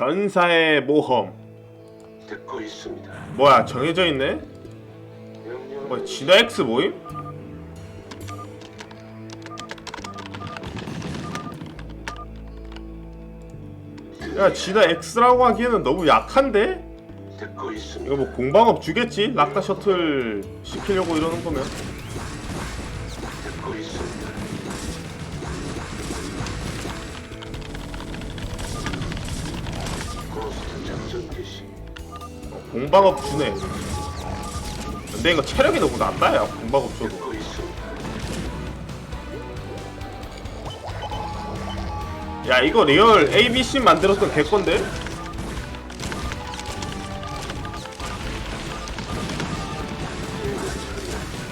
전사의 모험 듣고 있습니다. 뭐야 정해져 있네? 명령을 뭐 진화 X 모임? 야 진화 X라고 하기에는 너무 약한데? 듣고 있습니다. 이거 뭐 공방업 주겠지? 락다 셔틀 시키려고 이러는 거면 공방업 주네 근데 이거 체력이 너무 낮다 야 공방업 줘도. 야 이거 리얼 ABC 만들었던 개건데?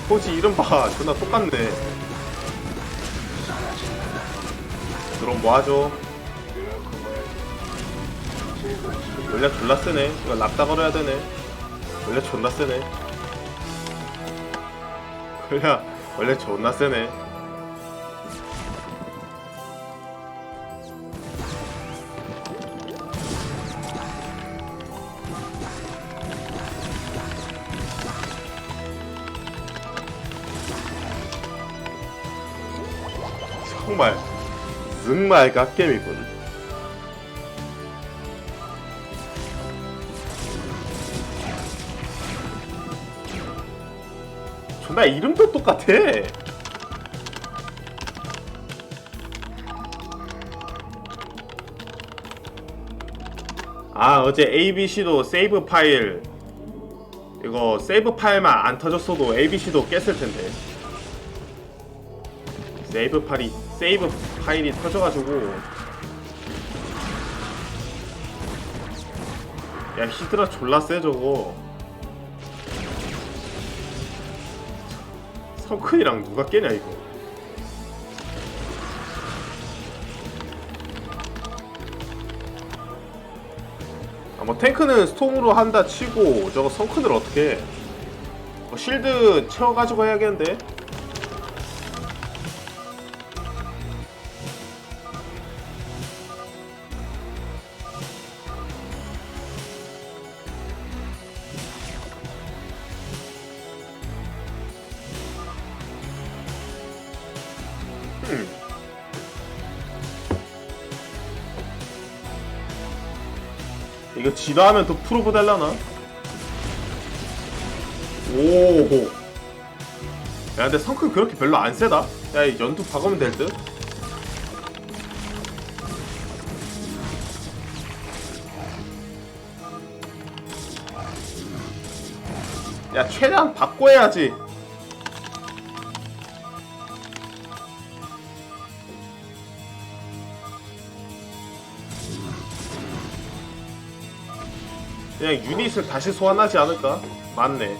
포지 이름 봐 존나 똑같네 그럼 뭐하죠? 원래 졸라 세네. 이거 락다 걸어야 되네. 원래 존나 세네. 원래 원래 존나 세네. 정말 정말 갓겜이군 존나 이름도 똑같아. 아 어제 ABC도 세이브 파일. 이거 세이브 파일만 안 터졌어도 ABC도 깼을 텐데. 세이브 파일이 세이브 파일이 터져가지고. 야 히드라 졸라 세 저거 성큰이랑 누가 깨냐 이거 아, 뭐 탱크는 스톰으로 한다 치고 저거 성큰을 어떻게 해? 뭐 실드 채워가지고 해야겠는데 이거 진화하면 더 프로브 달라나? 오. 야, 근데 성큰 그렇게 별로 안 세다. 야, 이 연두 박으면 될 듯. 야, 최대한 바꿔 해야지. 그냥 유닛을 다시 소환하지 않을까? 맞네.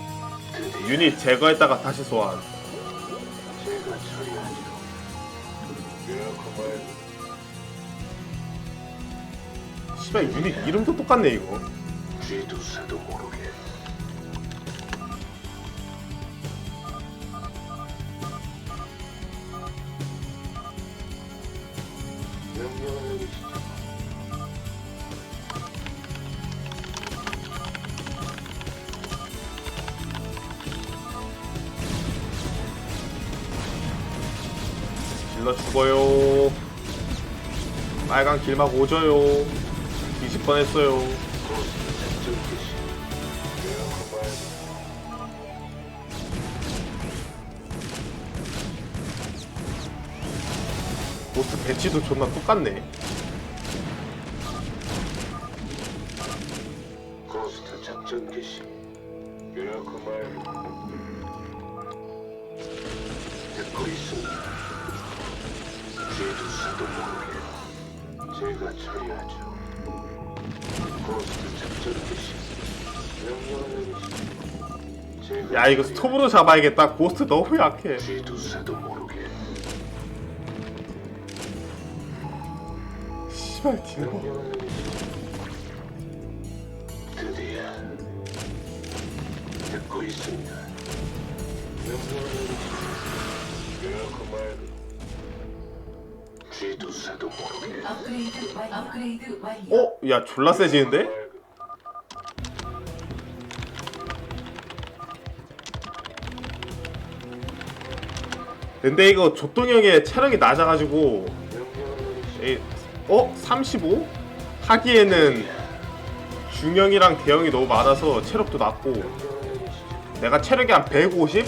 유닛 제거했다가 다시 소환. 씨발 유닛 이름도 똑같네 이거. 쥐두새도 모르게. 명령을 질러 죽어요. 빨간 길막 오져요. 뒤집 뻔했어요. 고스트 작전 개시. 그렇고 보스 배치도 존나 똑같네. 고스트 작전 개시. 그렇고 말 모르게. 제가 처리하죠. 고스트 작전 개시. 명령을 내리시죠. 제가 야 이거 스톱으로 잡아야겠다. 고스트 너무 약해. 쥐두새도 모르게. 씨발 내리시죠. 드디어 듣고 있습니다. 명령을 내리시죠. 그렇고 말고. 쥐두새도 모르게 업그레이드 완 업그레이드 완료. 어? 야 졸라 세지는데? 근데 이거 조똥이 형의 체력이 낮아가지고 이- 어? 35? 하기에는 중형이랑 대형이 너무 많아서 체력도 낮고 내가 체력이 한 150?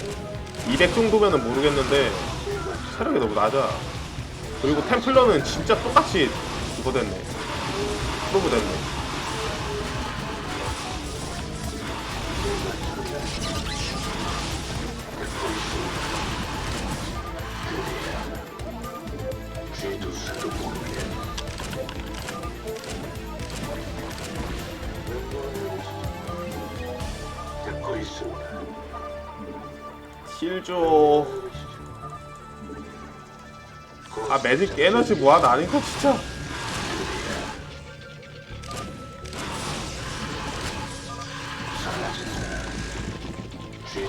200 정도면은 모르겠는데 체력이 너무 낮아 그리고 템플러는 진짜 똑같이 그거 됐네 프로브 됐네. 힐줘 아 매직 에너지 뭐하나 아니고 진짜.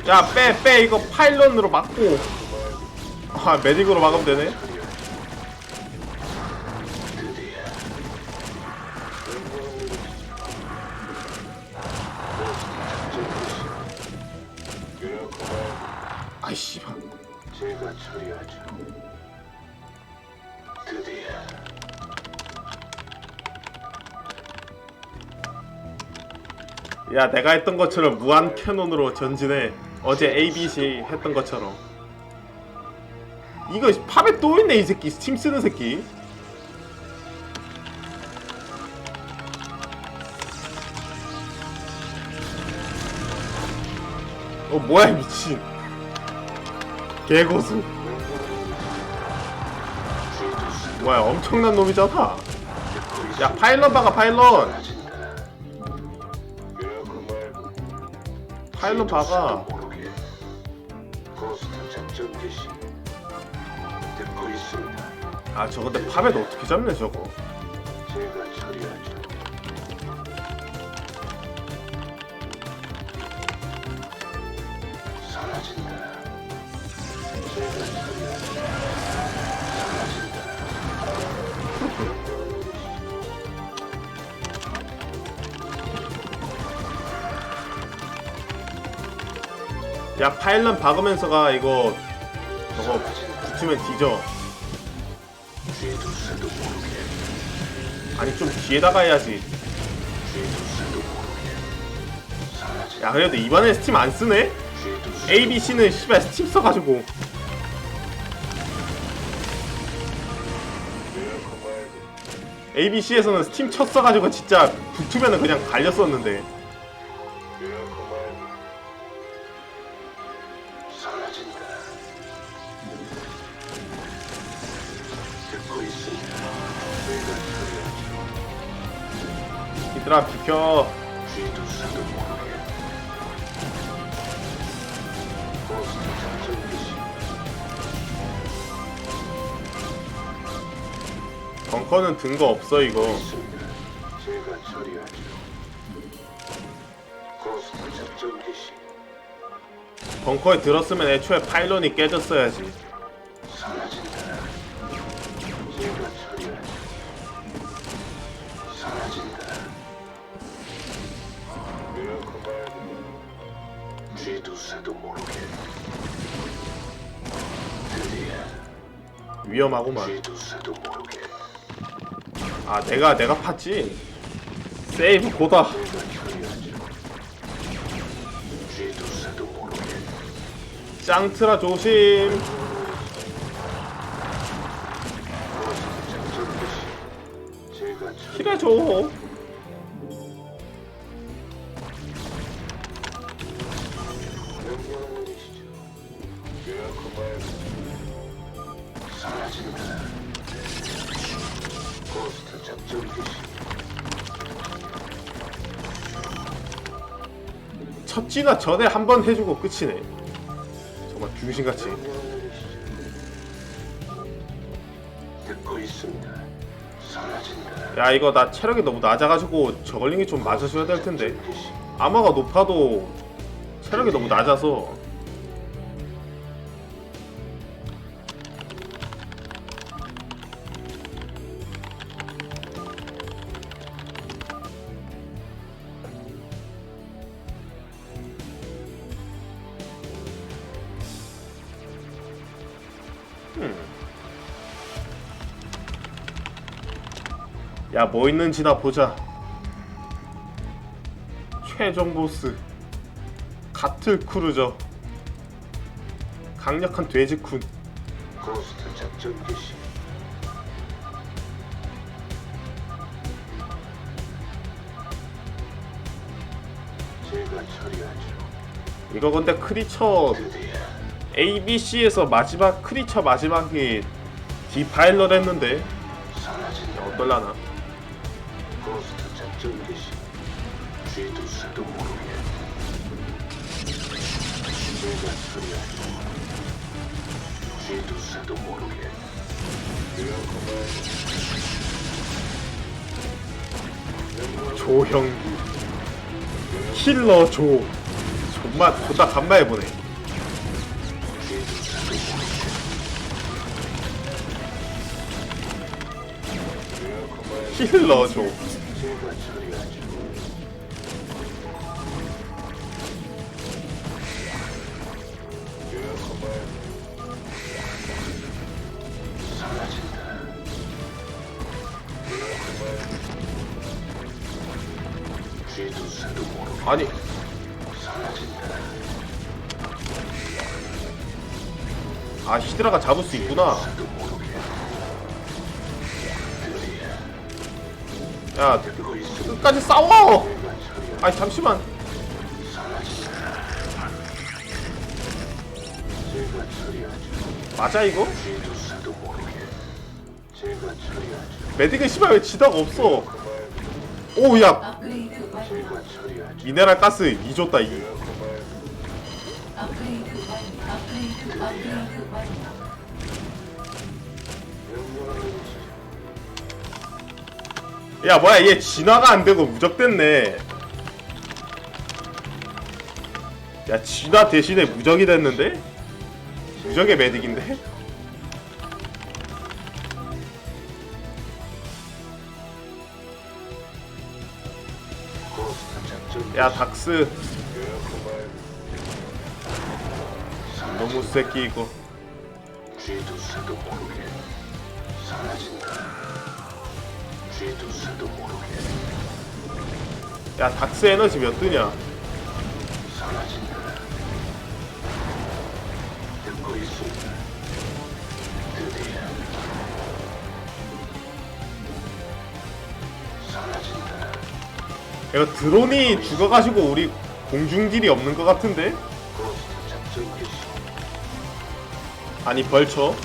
야빼 빼. 이거 파일런으로 막고. 아 매직으로 막으면 되네 야 내가 했던 것처럼 무한 캐논으로 전진해. 어제 ABC 했던 것처럼. 이거 팝에 또 있네 이 새끼. 스팀 쓰는 새끼. 어 뭐야 이 미친. 개고수. 뭐야 엄청난 놈이잖아. 야 파일럿 박아 파일럿 파일럿 박아 모르게. 고스트 작전 개시 듣고 있습니다. 아 저거 근데 팝에 어떻게 잡냐 저거 야 파일럿 박으면서 가 이거 저거 붙으면 뒤져 아니 좀 뒤에다가 해야지. 야 그래도 이번에 스팀 안 쓰네? ABC는 씨발 스팀 써가지고 ABC에서는 스팀 쳤어가지고 진짜 붙으면은 그냥 갈렸었는데 비켜 개시 벙커는 든 거 없어 이거. 벙커에 들었으면 애초에 파일런이 깨졌어야지 모르게 아 내가 내가 팠지? 세이브 고다. 짱트라 조심. 힐해줘 사라진다. 고스트 작전 개시 첫지나 전에 한 번 해주고 끝이네 정말. 듣고 있습니다. 사라진다. 야 이거 나 체력이 너무 낮아가지고 저걸링이 좀 맞아줘야 될 텐데. 아마가 높아도 체력이 너무 낮아서 야 뭐 있는지 나 보자 최종 보스 가틀 크루저 강력한 돼지쿤 고스트 작전 개시. 제가 처리하죠. 이거 근데 크리처 드디어 ABC에서 마지막 크리처 마지막이 디파일럿 했는데 사라진다. 어떨라나 쥐두새도 모르게. 제가 처리하죠. 쥐두새도 모르게. 조형기 킬러 조 존나 존나 간만에 보네 킬러 조 아니. 아 히드라가 잡을 수 있구나 야 끝까지 싸워. 아니 잠시만. 맞아 이거? 메딕은 씨발 왜 지다가 없어 오야. 미네랄 가스 2줬다 2 업그레이드 완료. 업그레이드 업그레이드 완료. 명령을 내리시죠. 야 뭐야 얘 진화가 안 되고 무적됐네 야 진화 대신에 무적이 됐는데? 무적의 메딕인데? 야 닥스 너무 새끼 이거 쥐두새도 모르게 사라진다. 쥐두새도 모르게 야 닥스 에너지 몇 뜨냐 사라진다. 듣고 있습니다. 이거 드론이 죽어가지고 우리 공중딜이 없는 것 같은데? 아니 벌처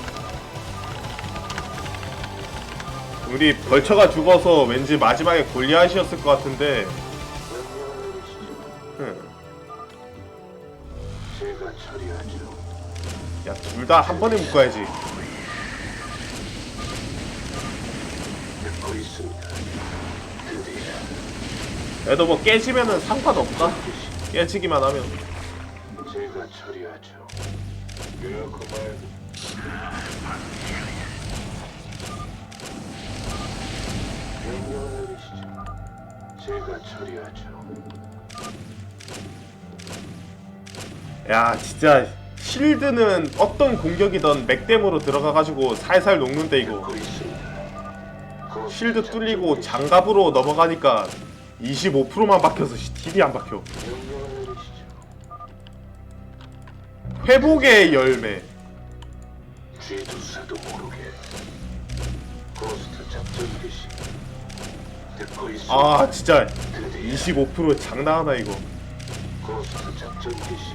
우리 벌처가 죽어서 왠지 마지막에 골리앗이었을 것 같은데 명령을 내리시죠. 흠. 제가 처리하죠. 야둘 다 한 번에 묶어야지 얘도 뭐 깨지면은 상관없다. 깨지기만 하면 제가 처리하죠. 그렇구만. 명령을 내리시죠. 제가 처리하죠. 야 진짜 실드는 어떤 공격이든 맥댐으로 들어가가지고 살살 녹는데 이거 듣고 있습니다. 그 실드 뚫리고 장갑으로 넘어가니까 25%만 박혀서 씨, 딜이 안 박혀. 회복의 열매 쥐두새도 모르게. 고스트 작전 개시. 듣고 있습니다. 아 진짜 드디어 25% 장난하나 이거 고스트 작전 개시.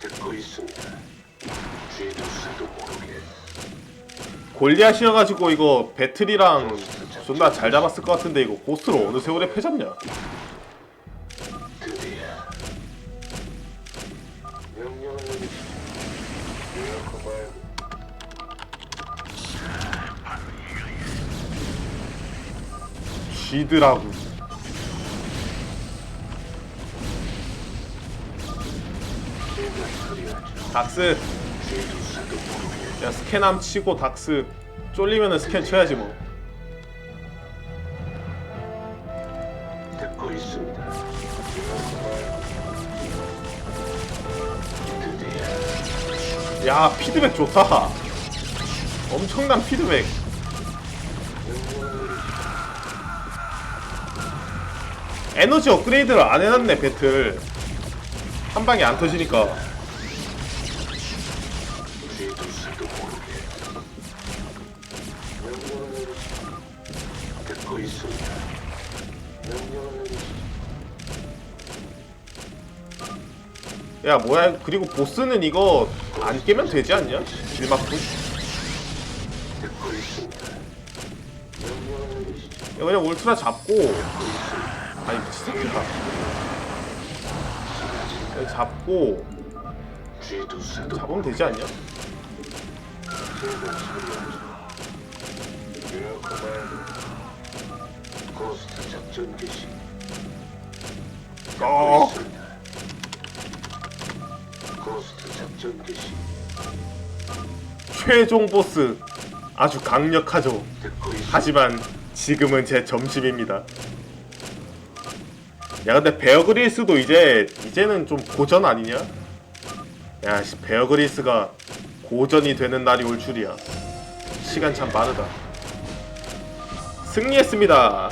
듣고 있습니다. 쥐두새도 모르게. 골리앗이어가지고 이거 배틀이랑 존나 잘 잡았을 것 같은데 이거 고스로 어느 세월에. 그렇구만. 쥐드라고. 닥스. 야 스캔함 치고 닥스 쫄리면은 스캔 쳐야지 뭐. 듣고 있습니다. 드디어. 야 피드백 좋다. 엄청난 피드백. 에너지 업그레이드를 안 해놨네 배틀. 한 방에 안 터지니까 야 뭐야 그리고 보스는 이거 안 깨면 되지 않냐? 내리시죠. 야 그냥 울트라 잡고 아니 미친 그냥 잡고 잡으면 되지 않냐? 어 최종 보스. 아주 강력하죠. 하지만 지금은 제 점심입니다. 야 근데 베어그리스도 이제 이제는 좀 고전 아니냐? 야 씨, 베어그리스가 고전이 되는 날이 올 줄이야. 시간 참 빠르다. 승리했습니다.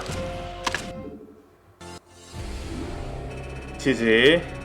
지지